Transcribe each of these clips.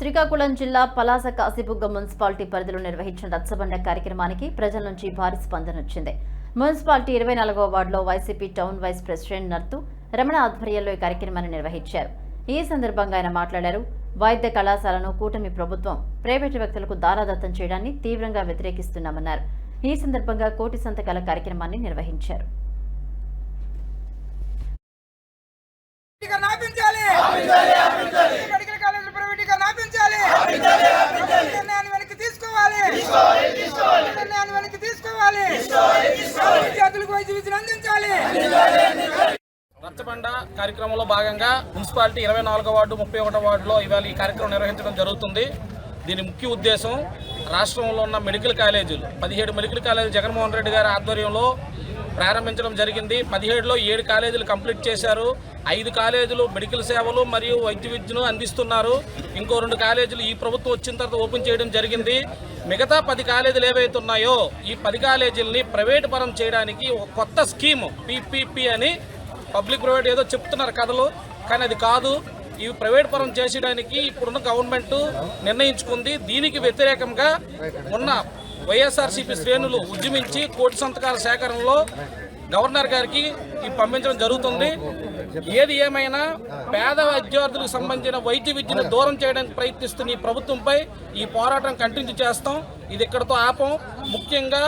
శ్రీకాకుళం జిల్లా పలాస కాశీబుగ్గ మున్సిపాలిటీ పరిధిలో నిర్వహించిన రచ్చబండ కార్యక్రమానికి ప్రజల నుంచి భారీ స్పందన వచ్చింది. మున్సిపాలిటీ ఇరవై నాలుగవ వార్డులో YCP town vice president Narthu Ramana ఆధ్వర్యంలో ఈ కార్యక్రమాన్ని నిర్వహించారు. ఈ సందర్భంగా ఆయన మాట్లాడారు. వైద్య కళాశాలను కూటమి ప్రభుత్వం ప్రైవేటు వ్యక్తులకు దారాదత్తం చేయడాన్ని తీవ్రంగా వ్యతిరేకిస్తున్నామన్నారు. ఈ సందర్భంగా కోటి సంతకాల కార్యక్రమాన్ని నిర్వహించారు ప్రైవేటీకరణ ఆపించాలి ఈ మెడికల్ కాలేజీలు ప్రైవేటీకరణ ఆపించాలి నిర్ణయాన్ని వెనక్కి తీసుకోవాలి నిర్ణయాన్ని వెనక్కి తీసుకోవాలి విద్యార్థులకు వైద్య విద్యను అందించాలి. రచ్చబండ కార్యక్రమంలో భాగంగా మున్సిపాలిటీ ఇరవై నాలుగో వార్డు ముప్పై ఒకటో వార్డులో ఇవాళ ఈ కార్యక్రమం నిర్వహించడం జరుగుతుంది. దీని ముఖ్య ఉద్దేశం రాష్ట్రంలో ఉన్న మెడికల్ కాలేజీలు పదిహేడు మెడికల్ కాలేజీలు జగన్మోహన్ రెడ్డి గారి ఆధ్వర్యంలో ప్రారంభించడం జరిగింది. పదిహేడులో ఏడు కాలేజీలు కంప్లీట్ చేశారు. ఐదు కాలేజీలు మెడికల్ సేవలు మరియు వైద్య విద్యను అందిస్తున్నారు. ఇంకో రెండు కాలేజీలు ఈ ప్రభుత్వం వచ్చిన తర్వాత ఓపెన్ చేయడం జరిగింది. మిగతా పది కాలేజీలు ఏవైతే ఉన్నాయో ఈ పది కాలేజీలని ప్రైవేట్ పరం చేయడానికి ఒక కొత్త స్కీము పీపీపీ అని పబ్లిక్ ప్రైవేట్ ఏదో చెప్తున్నారు కథలు. కానీ అది కాదు. ఇవి ప్రైవేట్ పరం చేసేయడానికి ఇప్పుడున్న గవర్నమెంట్ నిర్ణయించుకుంది. దీనికి వ్యతిరేకంగా ఉన్న వైఎస్ఆర్సీపీ శ్రేణులు ఉద్యమించి కోటి సంతకాల సేకరణలో గవర్నర్ గారికి ఇవి పంపించడం జరుగుతుంది. ఏది ఏమైనా పేద విద్యార్థులకు సంబంధించిన వైద్య విద్యను దూరం చేయడానికి ప్రయత్నిస్తున్న ఈ ప్రభుత్వంపై ఈ పోరాటం కంటిన్యూ చేస్తాం. ఇది ఇక్కడతో ఆపం. ముఖ్యంగా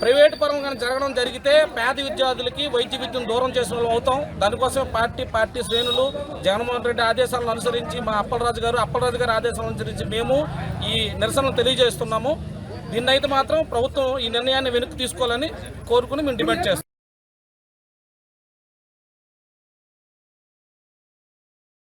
ప్రైవేట్ పరంగా జరగడం జరిగితే పేద విద్యార్థులకి వైద్య విద్యను దూరం చేసిన అవుతాం. దానికోసం పార్టీ పార్టీ శ్రేణులు జగన్మోహన్ రెడ్డి ఆదేశాలను అనుసరించి మా అప్పలరాజు గారు అప్పలరాజు గారి ఆదేశాలను అనుసరించి మేము ఈ నిరసనలు తెలియజేస్తున్నాము. దీన్నైతే మాత్రం ప్రభుత్వం ఈ నిర్ణయాన్ని వెనక్కి తీసుకోవాలని కోరుకుని మేము డిమాండ్ చేస్తాం